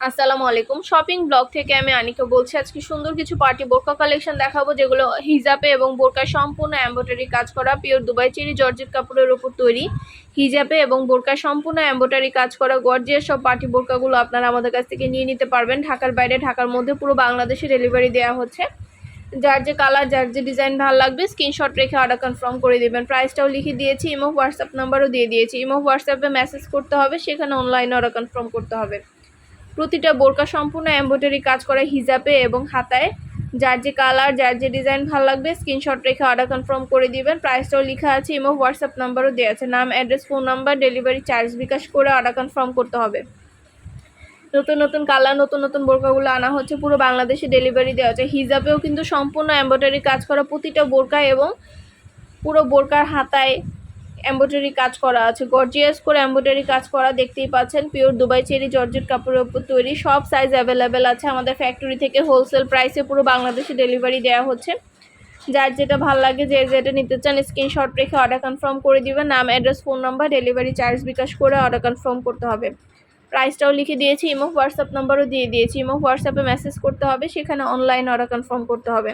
আসসালামু আলাইকুম। Shopping blog থেকে আমি আনিকা বলছি, আজকে সুন্দর কিছু পার্টি বোরকা কালেকশন দেখাবো, যেগুলো হিজাবে এবং বোরকায় সম্পূর্ণ এম্ব্রয়ডারি কাজ করা পিওর দুবাই চেরি জর্জেট কাপড়ের উপর তৈরি। হিজাবে এবং বোরকায় সম্পূর্ণ এম্ব্রয়ডারি কাজ করা গর্জিয়াস সব পার্টি বোরকাগুলো আপনারা আমাদের কাছ থেকে নিয়ে নিতে পারবেন। ঢাকার বাইরে, ঢাকার মধ্যে পুরো বাংলাদেশে ডেলিভারি দেওয়া হচ্ছে। যার যে কালার যার যে ডিজাইন ভালো লাগবে স্ক্রিনশট রেখে অর্ডার কনফার্ম করে দেবেন। প্রাইসটাও লিখে দিয়েছি ইমো হোয়াটসঅ্যাপ নাম্বারও দিয়ে দিয়েছি। ইমো হোয়াটসঅ্যাপে মেসেজ করতে হবে, সেখানে অনলাইনে অর্ডার কনফার্ম করতে হবে। প্রতিটা বোরকা সম্পূর্ণ এমব্রয়ডারি কাজ করা হিজাবে এবং হাতায়। যার যে কালার যার যে ডিজাইন ভালো লাগবে স্ক্রিনশট রেখে অর্ডার কনফার্ম করে দিবেন। প্রাইসটাও লেখা আছে ইমো হোয়াটসঅ্যাপ নাম্বারও দেওয়া আছে। নাম address phone number delivery charge bKash করে অর্ডার কনফার্ম করতে হবে। নতুন নতুন কালার নতুন নতুন বোরকাগুলো আনা হচ্ছে। পুরো বাংলাদেশে ডেলিভারি দেওয়া হচ্ছে। হিজাবেও কিন্তু সম্পূর্ণ এমব্রয়ডারি কাজ করা প্রতিটা বোরকা এবং পুরো বোরকার হাতায় এমব্রয়ডারি কাজ করা আছে। গর্জিয়াস করে এমব্রয়ডারি কাজ করা দেখতেই পাচ্ছেন। পিওর দুবাই চেরি জর্জেট কাপড়ের উপর তৈরি। সব সাইজ অ্যাভেলেবেল আছে আমাদের ফ্যাক্টরি থেকে। হোলসেল প্রাইসে পুরো বাংলাদেশে ডেলিভারি দেওয়া হচ্ছে। যার যেটা ভালো লাগে, যে যেটা নিতে চান স্ক্রিনশট রেখে অর্ডার কনফার্ম করে দিবেন। নাম address phone number delivery charge bKash করে অর্ডার কনফার্ম করতে হবে। প্রাইসটাও লিখে দিয়েছি ইমো হোয়াটসঅ্যাপ নাম্বারও দিয়ে দিয়েছি। ইমো হোয়াটসঅ্যাপে মেসেজ করতে হবে, সেখানে অনলাইন অর্ডার কনফার্ম করতে হবে।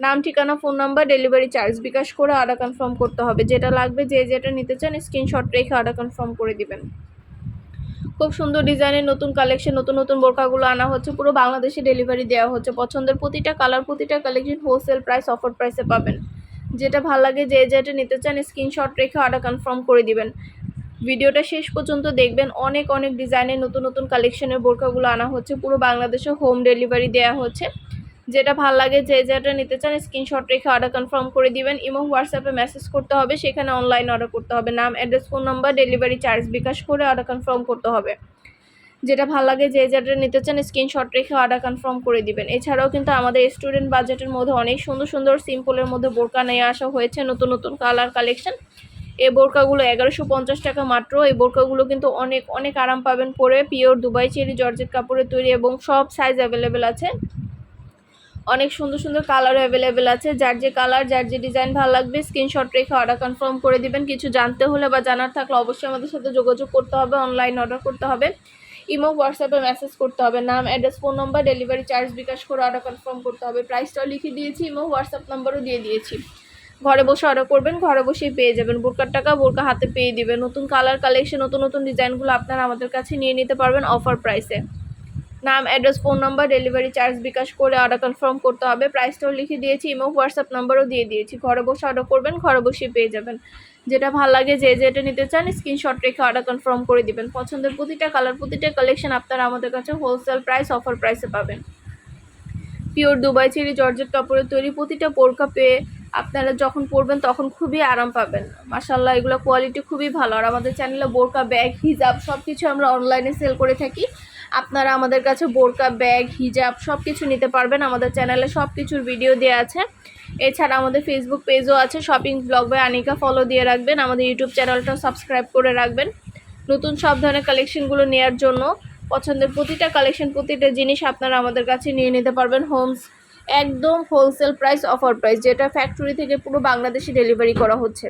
নাম, ঠিকানা, phone number, delivery charge bKash করে অর্ডার কনফার্ম করতে হবে। যেটা লাগবে, যে যেটা নিতে চান, স্ক্রিনশট রেখে অর্ডার কনফার্ম করে দিবেন। খুব সুন্দর ডিজাইনের নতুন কালেকশন, নতুন নতুন বোরকাগুলো আনা হচ্ছে। পুরো বাংলাদেশে ডেলিভারি দেওয়া হচ্ছে। পছন্দের প্রতিটা কালার, প্রতিটা কালেকশন হোলসেল প্রাইস অফার প্রাইসে পাবেন। যেটা ভালো লাগে, যে যেটা নিতে চান, স্ক্রিনশট রেখে অর্ডার কনফার্ম করে দিবেন। ভিডিওটা শেষ পর্যন্ত দেখবেন। অনেক অনেক ডিজাইনের নতুন নতুন কালেকশনের বোরকাগুলো আনা হচ্ছে। পুরো বাংলাদেশে হোম ডেলিভারি দেওয়া হচ্ছে। যেটা ভালো লাগে, যে যেটা নিতে চান স্ক্রিনশট রেখে অর্ডার কনফার্ম করে দিবেন। এবং হোয়াটসঅ্যাপে মেসেজ করতে হবে, সেখানে অনলাইন অর্ডার করতে হবে। নাম address phone number delivery charge bKash করে অর্ডার কনফার্ম করতে হবে। যেটা ভালো লাগে, যে যেটা নিতে চান স্ক্রিনশট রেখে অর্ডার কনফার্ম করে দিবেন। এছাড়াও কিন্তু আমাদের স্টুডেন্ট বাজেটের মধ্যে অনেক সুন্দর সুন্দর সিম্পলের মধ্যে বোরকা নিয়ে আসা হয়েছে, নতুন নতুন কালার কালেকশন এই বোরকাগুলো এগারোশো পঞ্চাশ টাকা মাত্র। এই বোরকাগুলো কিন্তু অনেক অনেক আরাম পাবেন পরে। পিওর দুবাই চেরি জর্জেট কাপড়ের তৈরি এবং সব সাইজ অ্যাভেলেবেল আছে। অনেক সুন্দর সুন্দর কালার অ্যাভেলেবেল আছে। যার যে কালার যার যে ডিজাইন ভালো লাগবে স্ক্রিনশট রেখে অর্ডার কনফার্ম করে দিবেন। কিছু জানতে হলে বা জানার থাকলে অবশ্যই আমাদের সাথে যোগাযোগ করতে হবে অনলাইন অর্ডার করতে হবে। ইমো হোয়াটসঅ্যাপে মেসেজ করতে হবে, নাম অ্যাড্রেস ফোন নম্বর ডেলিভারি চার্জ বিকাশ করে অর্ডার কনফার্ম করতে হবে। প্রাইসটাও লিখে দিয়েছি, ইমো হোয়াটসঅ্যাপ নাম্বারও দিয়ে দিয়েছি। ঘরে বসে অর্ডার করবেন, ঘরে বসেই পেয়ে যাবেন। বোরকার টাকা বোরকা হাতে পেয়ে দিবেন। নতুন কালার কালেকশন নতুন নতুন ডিজাইনগুলো আপনারা আমাদের কাছে নিয়ে নিতে পারবেন অফার প্রাইসে নাম, address, phone number, delivery charge bKash করে অর্ডার কনফার্ম করতে হবে। প্রাইসটাও লিখে দিয়েছি ইমো হোয়াটসঅ্যাপ নাম্বারও দিয়ে দিয়েছি। ঘরে বসে অর্ডার করবেন, ঘরে বসেই পেয়ে যাবেন। যেটা ভালো লাগে, যে যেটা নিতে চান স্ক্রিনশট রেখে অর্ডার কনফার্ম করে দিবেন। পছন্দের প্রতিটা কালার প্রতিটা কালেকশন আপনারা আমাদের কাছে হোলসেল প্রাইস অফার প্রাইসে পাবেন। পিওর দুবাই চেরি জর্জেট কাপড়ের তৈরি প্রতিটা পোরকা পেয়ে আপনারা যখন পরবেন, তখন খুবই আরাম পাবেন। মাসাল্লাহ এগুলো কোয়ালিটি খুবই ভালো। আর আমাদের চ্যানেলে বোরকা, ব্যাগ, হিজাব সব কিছু আমরা অনলাইনে সেল করে থাকি। আপনারা আমাদের কাছে বোরকা, ব্যাগ, হিজাব সব কিছু নিতে পারবেন। আমাদের চ্যানেলে সব কিছুর ভিডিও দেওয়া আছে। এছাড়া আমাদের ফেসবুক পেজও আছে। Shopping blog by Anika follow দিয়ে রাখবেন। আমাদের ইউটিউব চ্যানেলটাও সাবস্ক্রাইব করে রাখবেন। নতুন সব ধরনের কালেকশনগুলো নেওয়ার জন্য পছন্দের প্রতিটা কালেকশন প্রতিটা জিনিস আপনারা আমাদের কাছে নিয়ে নিতে পারবেন। হোমস একদম হোলসেল প্রাইস অফার প্রাইস যেটা ফ্যাক্টরি থেকে পুরো বাংলাদেশে ডেলিভারি করা হচ্ছে।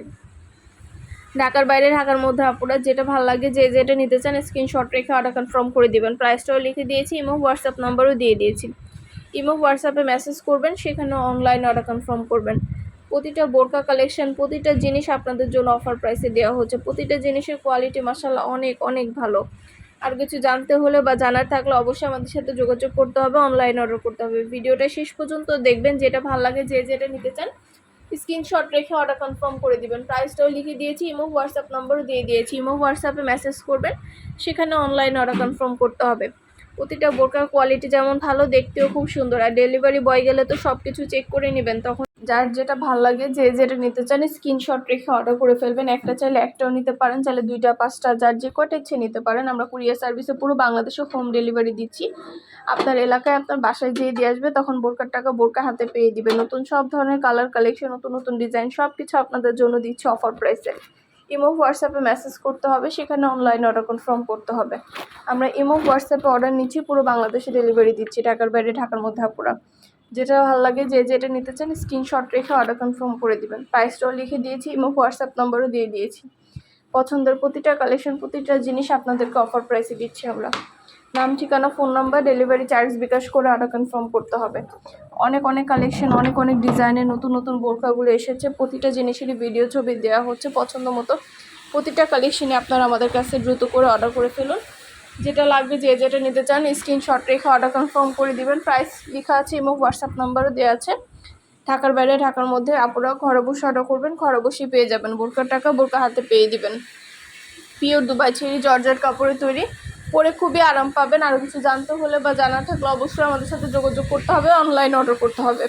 ঢাকার বাইরে, ঢাকার মধ্যে আপনারা যেটা ভালো লাগে, যে যেটা নিতে চান স্ক্রিনশট রেখে অর্ডার কনফার্ম করে দিবেন। প্রাইসটাও লিখে দিয়েছি ইমো হোয়াটসঅ্যাপ নাম্বারও দিয়ে দিয়েছি। ইমো হোয়াটসঅ্যাপে মেসেজ করবেন সেখানে অনলাইন অর্ডার কনফার্ম করবেন। প্রতিটা বোরকা কালেকশন প্রতিটা জিনিস আপনাদের জন্য অফার প্রাইসে দেওয়া হচ্ছে। প্রতিটা জিনিসের কোয়ালিটি মাসাল্লাহ অনেক অনেক ভালো। আর কিছু জানতে হলে বা জানার থাকলে অবশ্যই আমাদের সাথে যোগাযোগ করতে হবে অনলাইন অর্ডার করতে হবে। ভিডিওটা শেষ পর্যন্ত দেখবেন, যেটা ভালো লাগে, যে যেটা নিতে চান স্ক্রিনশট রেখে অর্ডার কনফার্ম করে দিবেন। প্রাইসটাও লিখে দিয়েছি ইমো হোয়াটসঅ্যাপ নম্বরও দিয়ে দিয়েছি। ইমো হোয়াটসঅ্যাপে মেসেজ করবেন, সেখানে অনলাইন অর্ডার কনফার্ম করতে হবে। প্রতিটা বোরকার কোয়ালিটি যেমন ভালো, দেখতেও খুব সুন্দর। আর ডেলিভারি বয় গেলে তো সব কিছু চেক করে নেবেন, তখন যার যেটা ভালো লাগে, যে যেটা নিতে চান স্ক্রিনশট রেখে অর্ডার করে ফেলবেন। একটা চাইলে একটাও নিতে পারেন, চাইলে দুইটা, পাঁচটা, যার যে কটা ইচ্ছে নিতে পারেন। আমরা কুরিয়ার সার্ভিসে পুরো বাংলাদেশে হোম ডেলিভারি দিচ্ছি। আপনার এলাকায় আপনার বাসায় যেয়ে দিয়ে আসবে, তখন বোরকার টাকা বোরকা হাতে পেয়ে দিবে। নতুন সব ধরনের কালার কালেকশন নতুন নতুন ডিজাইন সব কিছু আপনাদের জন্য দিচ্ছে অফার প্রাইসে ইমো হোয়াটসঅ্যাপে মেসেজ করতে হবে, সেখানে অনলাইন অর্ডার কনফার্ম করতে হবে। আমরা ইমো হোয়াটসঅ্যাপে অর্ডার নিচ্ছি, পুরো বাংলাদেশে ডেলিভারি দিচ্ছি, ঢাকার বাইরে, ঢাকার মধ্যে আপুরা। যেটা ভালো লাগে যে যেটা নিতে চান স্ক্রিনশট রেখে অর্ডার কনফার্ম করে দিবেন। প্রাইসটাও লিখে দিয়েছি এবং হোয়াটসঅ্যাপ নম্বরও দিয়ে দিয়েছি। পছন্দের প্রতিটা কালেকশন প্রতিটা জিনিস আপনাদেরকে অফার প্রাইসে দিচ্ছি আমরা। নাম, ঠিকানা phone number delivery charge bKash করে অর্ডার কনফার্ম করতে হবে। অনেক অনেক কালেকশন অনেক অনেক ডিজাইনের নতুন নতুন বোরকাগুলো এসেছে। প্রতিটা জিনিসেরই ভিডিও ছবি দেওয়া হচ্ছে পছন্দ মতো। প্রতিটা কালেকশনে আপনারা আমাদের কাছে দ্রুত করে অর্ডার করে ফেলুন। যেটা লাগবে যে যেটা নিতে চান স্ক্রিনশট রেখে অর্ডার কনফার্ম করে দিবেন। প্রাইস লেখা আছে এবং হোয়াটসঅ্যাপ নাম্বারও দেওয়া আছে। ঢাকার বাইরে, ঢাকার মধ্যে আপনারা ঘরে বসে অর্ডার করবেন, ঘরে বসেই পেয়ে যাবেন। বোরকার টাকা বোরকা হাতে পেয়ে দিবেন। পিওর দুবাই ছেড়ি জর্জের কাপড়ে তৈরি। পরে খুবই আরাম পাবেন। আরও কিছু জানতে হলে বা জানা থাকলে অবশ্যই আমাদের সাথে যোগাযোগ করতে হবে অনলাইন অর্ডার করতে হবে।